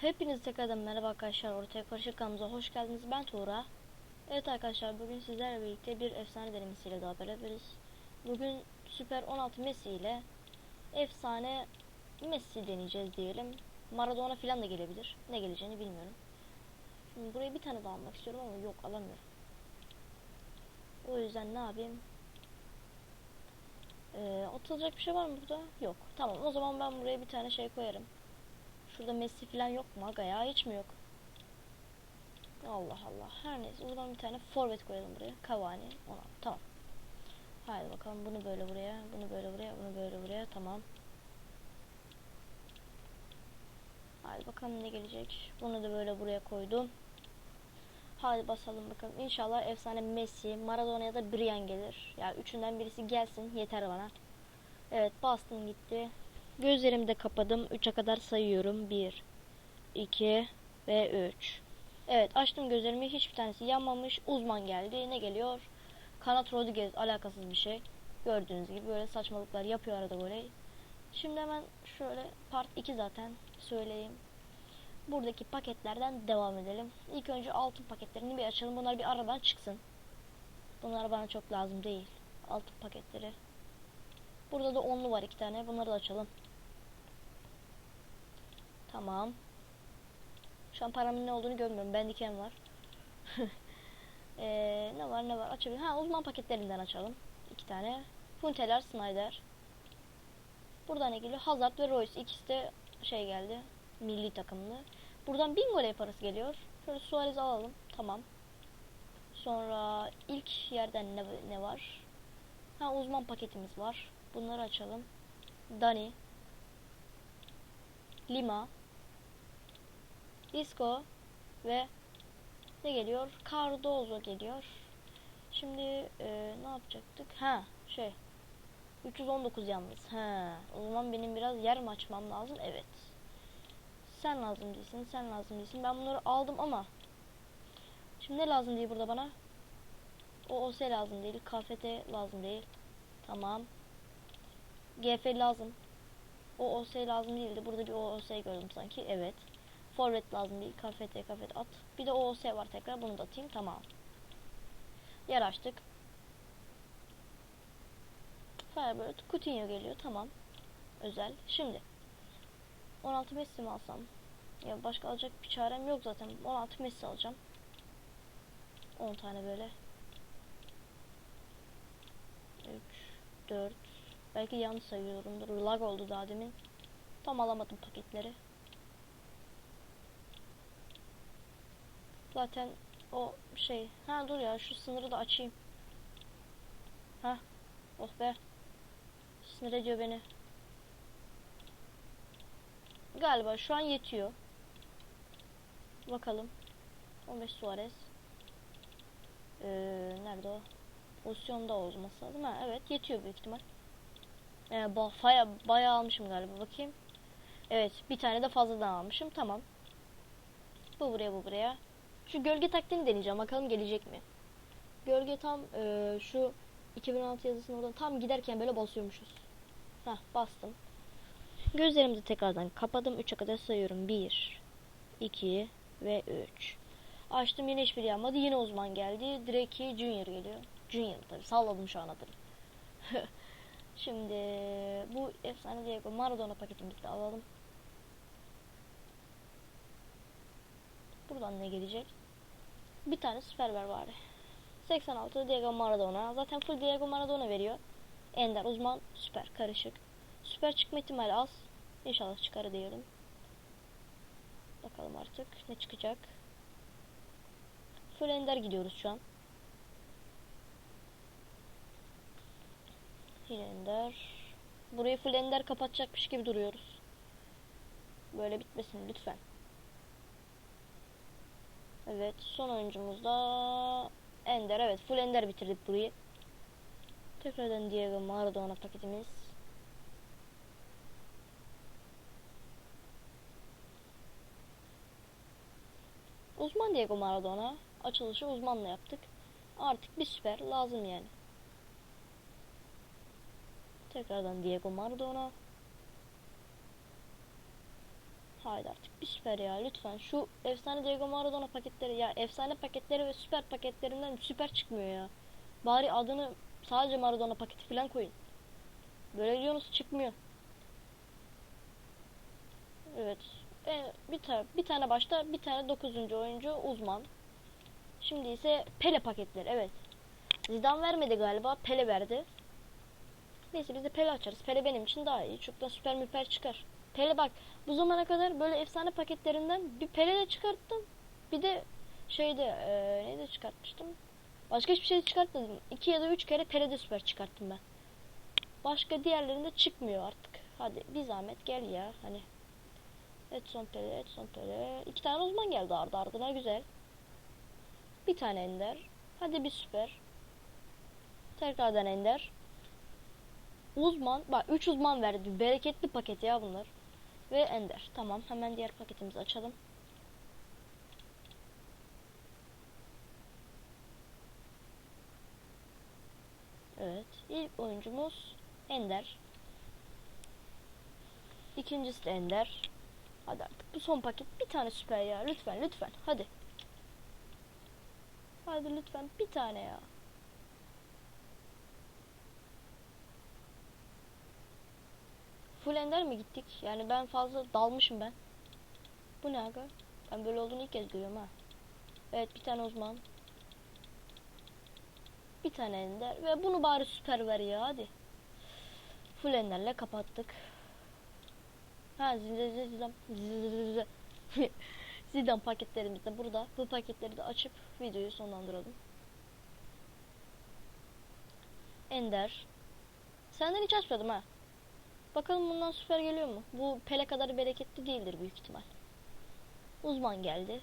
Hepiniz tekrardan merhaba arkadaşlar. Ortaya Karışık kanalımıza hoş geldiniz. Ben Tuğra. Evet arkadaşlar bugün sizlerle birlikte bir efsane denemesiyle daha beraberiz. Bugün Süper 16 Messi ile efsane Messi deneyeceğiz diyelim. Maradona falan da gelebilir. Ne geleceğini bilmiyorum. Şimdi buraya bir tane daha almak istiyorum ama yok alamıyorum. O yüzden ne yapayım? Ee, atılacak bir şey var mı burada? Yok. Tamam o zaman ben buraya bir tane şey koyarım. Şurada Messi falan yok mu aga ya hiç mi yok? Allah Allah. Her neyse o zaman bir tane forvet koyalım buraya. Cavani. Ona. Tamam. Haydi bakalım bunu böyle buraya, bunu böyle buraya, bunu böyle buraya. Tamam. Haydi bakalım ne gelecek. Bunu da böyle buraya koydum. Hadi basalım bakalım. İnşallah efsane Messi, Maradona ya da Brian gelir. Ya üçünden birisi gelsin yeter bana. Evet bastım gitti. Gözlerimi de kapadım. 3'e kadar sayıyorum. 1, 2 ve 3. Evet açtım gözlerimi. Hiçbir tanesi yanmamış. Uzman geldi. Ne geliyor? Kanat Rodriguez alakasız bir şey. Gördüğünüz gibi böyle saçmalıklar yapıyor arada böyle. Şimdi hemen şöyle part 2 zaten söyleyeyim. Buradaki paketlerden devam edelim. İlk önce altın paketlerini bir açalım. Bunlar bir aradan çıksın. Bunlar bana çok lazım değil. Altın paketleri. Burada da onlu var iki tane. Bunları da açalım. Tamam. Şu an paramın ne olduğunu görmüyorum. Ben diken var. ee, ne var ne var açabilirim. Ha uzman paketlerinden açalım. iki tane. Funteler, Snyder. Buradan ne geliyor? Hazard ve Royce. İkisi de şey geldi. Milli takımlı. Buradan bin gol parası geliyor. Şöyle Suarez alalım. Tamam. Sonra ilk yerden ne, ne var? Ha uzman paketimiz var. Bunları açalım. Dani. Lima. Isco. Ve ne geliyor? Cardozo geliyor. Şimdi e, ne yapacaktık? Ha şey. 319 yalnız. He. O zaman benim biraz yer mi açmam lazım? Evet. Sen lazım değilsin. Sen lazım değilsin. Ben bunları aldım ama Şimdi ne lazım değil burada bana? O OS lazım değil. KFT lazım değil. Tamam. GF lazım. O OS lazım değildi. Burada bir OS gördüm sanki. Evet. Forvet lazım değil. KFT KFT at. Bir de OS var tekrar. Bunu da atayım. Tamam. Yer açtık. Firebird. Coutinho geliyor. Tamam. Özel. Şimdi. 16 Messi mi alsam? Ya başka alacak bir çarem yok zaten. 16 Messi alacağım. 10 tane böyle. 3 4 Belki yanlış sayıyorumdur. Lag oldu daha demin. Tam alamadım paketleri. Zaten o şey. Ha dur ya şu sınırı da açayım. Ha. Oh be. Sinir ediyor beni. Galiba şu an yetiyor. Bakalım. 15 Suarez. Ee, nerede o? Pozisyonda olması lazım. Ha, evet yetiyor büyük ihtimal. Ee, baya, bayağı almışım galiba. Bakayım. Evet bir tane de fazladan almışım. Tamam. Bu buraya bu buraya. Şu gölge taktiğini deneyeceğim. Bakalım gelecek mi? Gölge tam e, şu 2016 yazısını oradan tam giderken böyle basıyormuşuz. Hah bastım. Gözlerimi de tekrardan kapadım. 3'e kadar sayıyorum. 1 2 ve 3 Açtım yine hiçbir yanmadı. Yine uzman geldi. Drake Junior geliyor. Junior tabi salladım şu an adını. Şimdi bu efsane Diego Maradona paketimizi de alalım. Buradan ne gelecek? Bir tane süper ver bari. 86 Diego Maradona. Zaten full Diego Maradona veriyor. Ender uzman süper karışık. Süper çıkma ihtimali az. İnşallah çıkar diyelim. Bakalım artık ne çıkacak. Full ender gidiyoruz şu an. Full ender. Burayı full ender kapatacakmış gibi duruyoruz. Böyle bitmesin lütfen. Evet son oyuncumuz da Ender. Evet full Ender bitirdik burayı. Tekrardan Diego Maradona paketimiz. Uzman Diego Maradona. Açılışı uzmanla yaptık. Artık bir süper lazım yani. Tekrardan Diego Maradona. Haydi artık bir süper ya lütfen. Şu efsane Diego Maradona paketleri ya efsane paketleri ve süper paketlerinden süper çıkmıyor ya. Bari adını sadece Maradona paketi falan koyun. Böyle diyorsunuz çıkmıyor. Evet. E, bir, ta bir tane başta bir tane 9. oyuncu uzman. Şimdi ise Pele paketleri evet. Zidane vermedi galiba Pele verdi. Neyse biz de Pele açarız. Pele benim için daha iyi. Çok da süper müper çıkar. Pele bak bu zamana kadar böyle efsane paketlerinden bir Pele de çıkarttım. Bir de şeyde e, neydi çıkartmıştım. Başka hiçbir şey çıkartmadım. İki ya da üç kere Pele de süper çıkarttım ben. Başka diğerlerinde çıkmıyor artık. Hadi bir zahmet gel ya. Hani Edson Pele, Edson Pele. İki tane uzman geldi ardı ardına güzel. Bir tane Ender. Hadi bir süper. Tekrardan Ender. Uzman. Bak 3 uzman verdi. Bereketli paket ya bunlar. Ve Ender. Tamam hemen diğer paketimizi açalım. Evet. ilk oyuncumuz Ender. İkincisi de Ender. Hadi artık bu son paket bir tane süper ya. Lütfen lütfen. Hadi. Hadi lütfen bir tane ya. Full ender mi gittik? Yani ben fazla dalmışım ben. Bu ne aga? Ben böyle olduğunu ilk kez görüyorum ha. Evet bir tane uzman. Bir tane ender. Ve bunu bari süper ver ya hadi. Full enderle kapattık. Ha zidane zidane Zidane paketlerimiz de burada. Bu paketleri de açıp videoyu sonlandıralım. Ender. Senden hiç açmadım ha. Bakalım bundan süper geliyor mu? Bu Pele kadar bereketli değildir büyük ihtimal. Uzman geldi.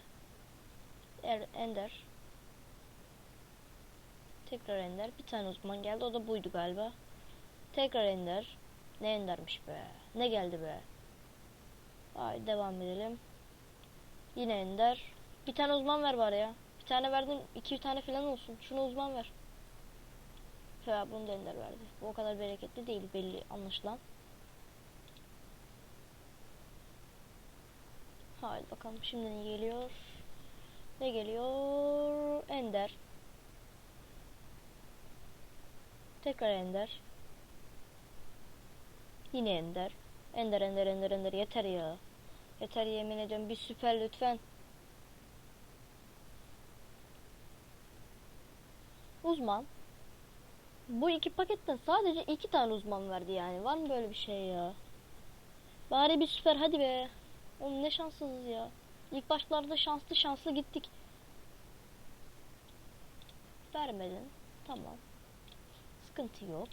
Er, Ender. Tekrar Ender. Bir tane uzman geldi. O da buydu galiba. Tekrar Ender. Ne Ender'miş be. Ne geldi be. Ay devam edelim. Yine Ender. Bir tane uzman ver bari ya. Bir tane verdin. iki tane falan olsun. Şunu uzman ver. Ya bunu da Ender verdi. Bu o kadar bereketli değil belli anlaşılan. Haydi bakalım şimdi ne geliyor? Ne geliyor? Ender. Tekrar Ender. Yine Ender. Ender Ender Ender Ender yeter ya. Yeter yemin ediyorum bir süper lütfen. Uzman. Bu iki paketten sadece iki tane uzman verdi yani. Var mı böyle bir şey ya? Bari bir süper hadi be. Oğlum ne şanssızız ya. İlk başlarda şanslı şanslı gittik. Vermedin. Tamam. Sıkıntı yok.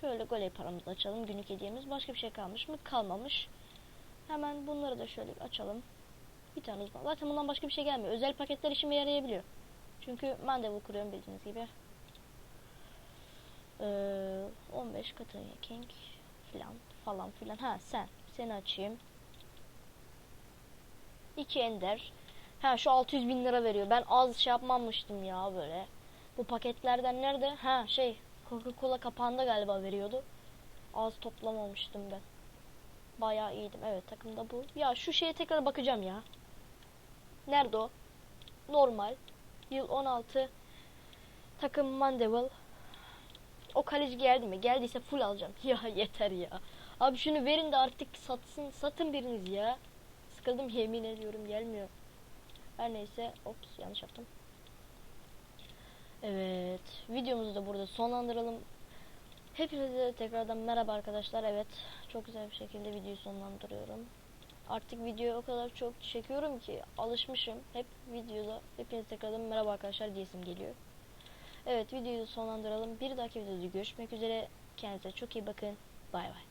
Şöyle goley paramızı açalım. Günlük hediyemiz. Başka bir şey kalmış mı? Kalmamış. Hemen bunları da şöyle açalım. Bir tane uzman. Zaten bundan başka bir şey gelmiyor. Özel paketler işime yarayabiliyor. Çünkü mandevu kuruyorum bildiğiniz gibi. Ee, 15 Katanya King filan falan filan. Ha sen. Seni açayım. 2 ender. Ha şu 600 bin lira veriyor. Ben az şey yapmamıştım ya böyle. Bu paketlerden nerede? Ha şey Coca-Cola kapağında galiba veriyordu. Az toplamamıştım ben. Bayağı iyiydim. Evet takımda bu. Ya şu şeye tekrar bakacağım ya. Nerede o? Normal. Yıl 16. Takım Mandeville. O kaleci geldi mi? Geldiyse full alacağım. Ya yeter ya. Abi şunu verin de artık satsın. Satın biriniz ya. Sıkıldım yemin ediyorum gelmiyor. Her neyse. Ops yanlış yaptım. Evet. Videomuzu da burada sonlandıralım. Hepinize tekrardan merhaba arkadaşlar. Evet. Çok güzel bir şekilde videoyu sonlandırıyorum. Artık videoyu o kadar çok çekiyorum ki alışmışım. Hep videoda hepinize tekrardan merhaba arkadaşlar diyesim geliyor. Evet videoyu sonlandıralım. Bir dahaki videoda görüşmek üzere. Kendinize çok iyi bakın. Bay bay.